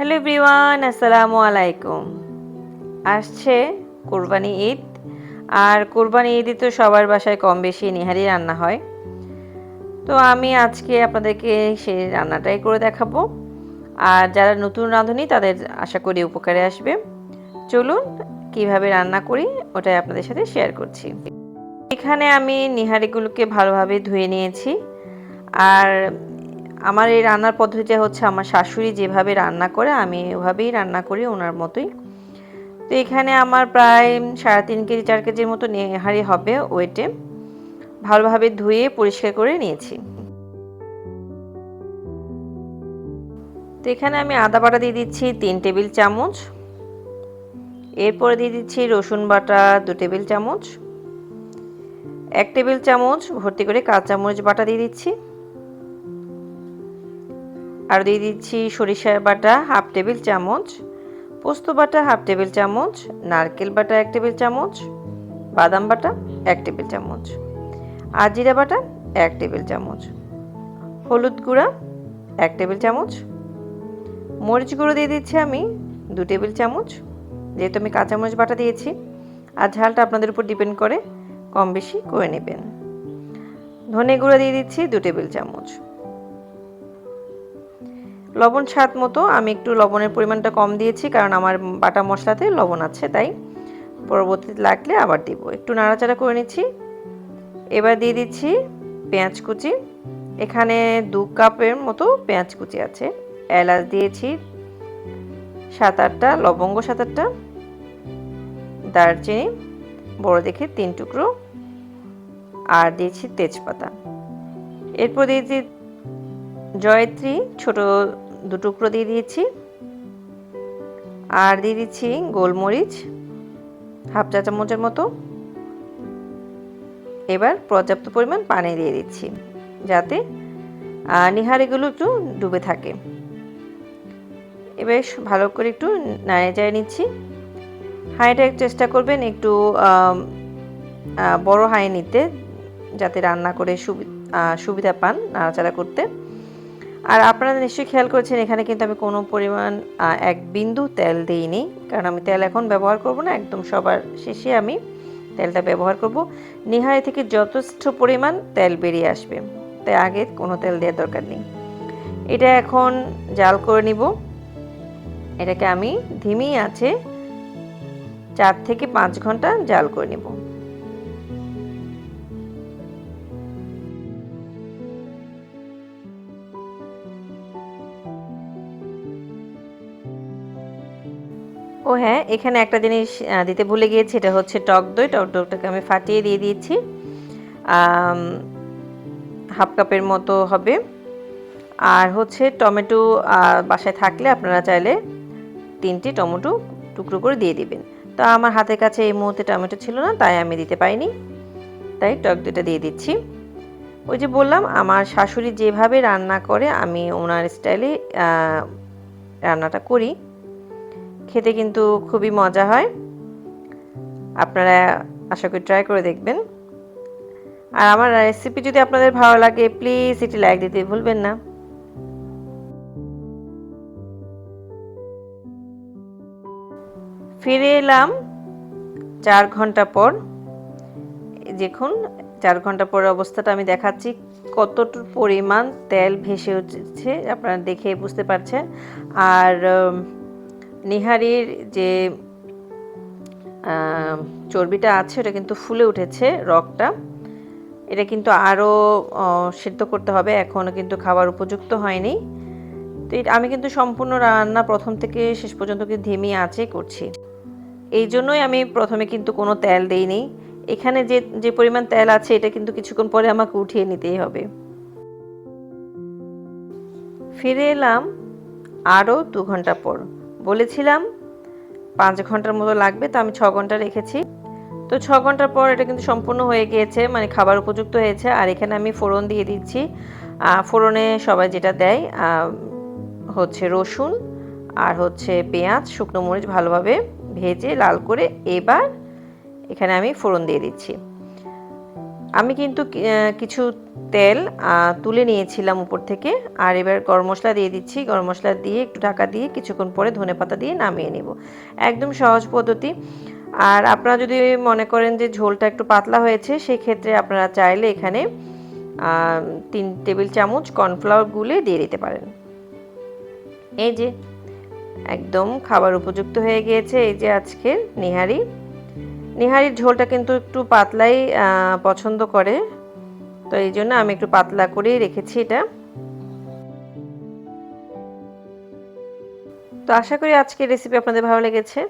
Hello everyone, আসসালামু আলাইকুম। আসছে কোরবানি ঈদ, আর কোরবানি ঈদে তো সবার বাসায় কম বেশি নিহারি রান্না হয়। তো আমি আজকে আপনাদেরকে সেই রান্নাটাই করে দেখাবো। আর যারা নতুন রাঁধুনি, তাদের আশা করি উপকারে আসবে। চলুন কীভাবে রান্না করি, ওটাই আপনাদের সাথে শেয়ার করছি। এখানে আমি নিহারিগুলোকে ভালোভাবে ধুয়ে নিয়েছি। আর আমার এই রান্নার পদ্ধতিটা হচ্ছে আমার শাশুড়ি যেভাবে রান্না করে, আমি ওভাবেই রান্না করি ওনার মতোই। তো এখানে আমার প্রায় সাড়ে তিন কেজি, চার কেজির মতো নেহারি হবে ওয়েটে। ভালোভাবে ধুয়ে পরিষ্কার করে নিয়েছি। তো এখানে আমি আদা বাটা দিয়ে দিচ্ছি তিন টেবিল চামচ। এরপরে দিয়ে দিচ্ছি রসুন বাটা দু টেবিল চামচ। এক টেবিল চামচ ভর্তি করে কাঁচামরিচ বাটা দিয়ে দিচ্ছি। আর দিয়ে দিচ্ছি সরিষার বাটা হাফ টেবিল চামচ, পোস্ত বাটা হাফ টেবিল চামচ, নারকেল বাটা এক টেবিল চামচ, বাদাম বাটা এক টেবিল চামচ, আর জিরা বাটা এক টেবিল চামচ, হলুদ গুঁড়া এক টেবিল চামচ, মরিচ গুঁড়ো দিয়ে দিচ্ছি আমি দু টেবিল চামচ, যেহেতু আমি কাঁচামরিচ বাটা দিয়েছি, আর ঝালটা আপনাদের উপর ডিপেন্ড করে কম বেশি করে নেবেন। ধনে গুঁড়ো দিয়ে দিচ্ছি দু টেবিল চামচ। লবণ স্বাদ মতো, আমি একটু লবণের পরিমাণটা কম দিয়েছি, কারণ আমার বাটা মশলাতে লবণ আছে, তাই পরবর্তীতে লাগলে আবার দিব। একটু নাড়াচাড়া করে নিচ্ছি। এবার দিয়ে দিচ্ছি পেঁয়াজ কুচি। এখানে দু কাপের মতো পেঁয়াজ কুচি আছে। এলাচ দিয়েছি সাত আটটা, লবঙ্গ সাত আটটা, দারচিনি, বড় দেখে তিন টুকরো, আর দিয়েছি তেজপাতা। এরপর দিয়েছি জয়ত্রী, ছোট দু টুকরো দিয়ে দিয়েছি। আর দিয়ে দিচ্ছি গোলমরিচ, হাফ চা চামচের মতো। এবার পর্যাপ্ত পরিমাণ পানি দিয়ে দিচ্ছি, যাতে নিহারিগুলো একটু ডুবে থাকে। এবার ভালো করে একটু নাড়িয়ে চাড়িয়ে নিচ্ছি। হাঁড়িটা চেষ্টা করবেন একটু বড় হাঁড়ি নিতে, যাতে রান্না করে সুবিধা পান নাড়াচাড়া করতে। আর আপনারা নিশ্চয়ই খেয়াল করেছেন, এখানে কিন্তু আমি কোনো পরিমাণ এক বিন্দু তেল দিইনি। কারণ আমি তেল এখন ব্যবহার করব না, একদম সবার শেষে আমি তেলটা ব্যবহার করব। নিহারি থেকে যথেষ্ট পরিমাণ তেল বেরিয়ে আসবে। তাই আগে কোনো তেল দেওয়ার দরকার নেই। এটা এখন জাল করে নিব। এটাকে আমি ধিমি আছে চার থেকে পাঁচ ঘণ্টা জাল করে নেব। ও হ্যাঁ এখানে একটা জিনিস দিতে ভুলে গিয়েছি, এটা হচ্ছে টক দই। টক দইটাকে আমি ফাটিয়ে দিয়ে দিয়েছি। হাফ কাপের মতো হবে। আর হচ্ছে টমেটো বাসায় থাকলে আপনারা চাইলে তিনটি টমেটো টুকরো করে দিয়ে দিবেন। তো আমার হাতের কাছে এই মুহূর্তে টমেটো ছিল না, তাই আমি দিতে পাইনি তাই টক দইটা দিয়ে দিচ্ছি। ওই যে বললাম, আমার শাশুড়ি যেভাবে রান্না করে, আমি ওনার স্টাইলে রান্নাটা করি। খেতে কিন্তু খুবই মজা হয়। আপনারা আশা করি ট্রাই করে দেখবেন। আর আমার রেসিপি যদি আপনাদের ভালো লাগে প্লিজ এটি লাইক দিতে ভুলবেন না। ফিরে এলাম চার ঘণ্টা পর। দেখুন, চার ঘণ্টা পর অবস্থাটা আমি দেখাচ্ছি। কতটুকু পরিমাণ তেল ভেসে উঠছে, আপনারা দেখে বুঝতে পারছেন। আর নিহারির যে চর্বিটা আছে, ওটা কিন্তু ফুলে উঠেছে রকটা এটা কিন্তু আরও সিদ্ধ করতে হবে, এখনও কিন্তু খাবার উপযুক্ত হয়নি। তো আমি কিন্তু সম্পূর্ণ রান্না প্রথম থেকে শেষ পর্যন্ত কিন্তু ধিমি আছে, করছি। এই জন্যই আমি প্রথমে কিন্তু কোনো তেল দেইনি। এখানে যে যে পরিমাণ তেল আছে, এটা কিন্তু কিছুক্ষণ পরে আমাকে উঠিয়ে নিতেই হবে। ফিরে এলাম আরও দু ঘণ্টা পর। বলেছিলাম, পাঁচ ঘণ্টার মতো লাগবে, তো আমি ছ ঘণ্টা রেখেছি। তো ছ ঘণ্টার পর এটা কিন্তু সম্পূর্ণ হয়ে গিয়েছে মানে খাবার উপযুক্ত হয়েছে, আর এখানে আমি ফোড়ন দিয়ে দিচ্ছি। ফোড়নে সবাই যেটা দেয় হচ্ছে রসুন আর হচ্ছে পেঁয়াজ, শুকনো মরিচ ভালোভাবে ভেজে লাল করে এবার এখানে আমি ফোড়ন দিয়ে দিচ্ছি। আমি কিন্তু কিছু তেল তুলে নিয়েছিলাম উপর থেকে। আর এবার গরম মশলা দিয়ে দিচ্ছি। গরম মশলা দিয়ে একটু ঢাকা দিয়ে কিছুক্ষণ পরে ধনেপাতা দিয়ে নামিয়ে নিব। একদম সহজ পদ্ধতি। আর আপনারা যদি মনে করেন যে ঝোলটা একটু পাতলা হয়েছে সেই ক্ষেত্রে আপনারা চাইলে এখানে তিন টেবিল চামচ কর্নফ্লাওয়ার গুলে দিয়ে দিতে পারেন। এই যে, একদম খাবার উপযুক্ত হয়ে গিয়েছে। এই যে আজকের নিহারি। নিহারির ঝোলটা কিন্তু একটু পাতলাই পছন্দ করে। তো এই জন্য আমি একটু পাতলা করেই রেখেছি এটা। তো আশা করি আজকের রেসিপি আপনাদের ভালো লেগেছে।